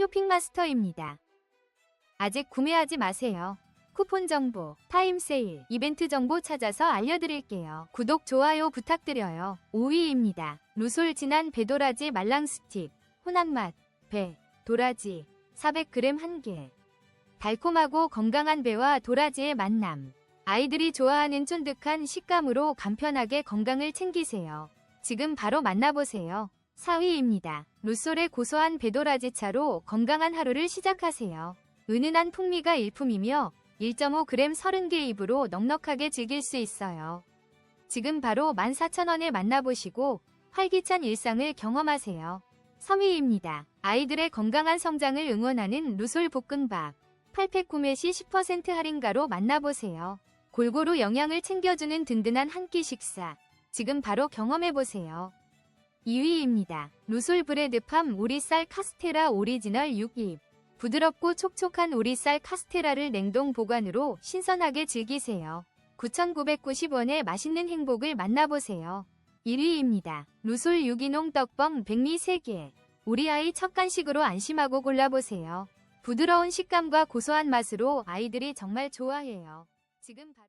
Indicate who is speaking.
Speaker 1: 쇼핑마스터입니다. 아직 구매하지 마세요. 쿠폰 정보, 타임 세일, 이벤트 정보 찾아서 알려드릴게요. 구독, 좋아요 부탁드려요. 5위입니다. 루솔 진한 배도라지 말랑 스틱, 혼한 맛, 배, 도라지, 400g 1개. 달콤하고 건강한 배와 도라지의 만남. 아이들이 좋아하는 쫀득한 식감으로 간편하게 건강을 챙기세요. 지금 바로 만나보세요. 4위입니다. 루솔의 고소한 배도라지 차로 건강한 하루를 시작하세요. 은은한 풍미가 일품이며 1.5g 30개 입으로 넉넉하게 즐길 수 있어요. 지금 바로 14,000원에 만나보시고 활기찬 일상을 경험하세요. 3위입니다. 아이들의 건강한 성장을 응원하는 루솔 볶음밥. 8팩 구매 시 10% 할인가로 만나보세요. 골고루 영양을 챙겨주는 든든한 한 끼 식사. 지금 바로 경험해보세요. 2위입니다. 루솔 브레드팜 오리쌀 카스테라 오리지널 6입. 부드럽고 촉촉한 오리쌀 카스테라를 냉동 보관으로 신선하게 즐기세요. 9,990원의 맛있는 행복을 만나보세요. 1위입니다. 루솔 유기농 떡뻥 백미 3개. 우리 아이 첫 간식으로 안심하고 골라보세요. 부드러운 식감과 고소한 맛으로 아이들이 정말 좋아해요. 지금 바...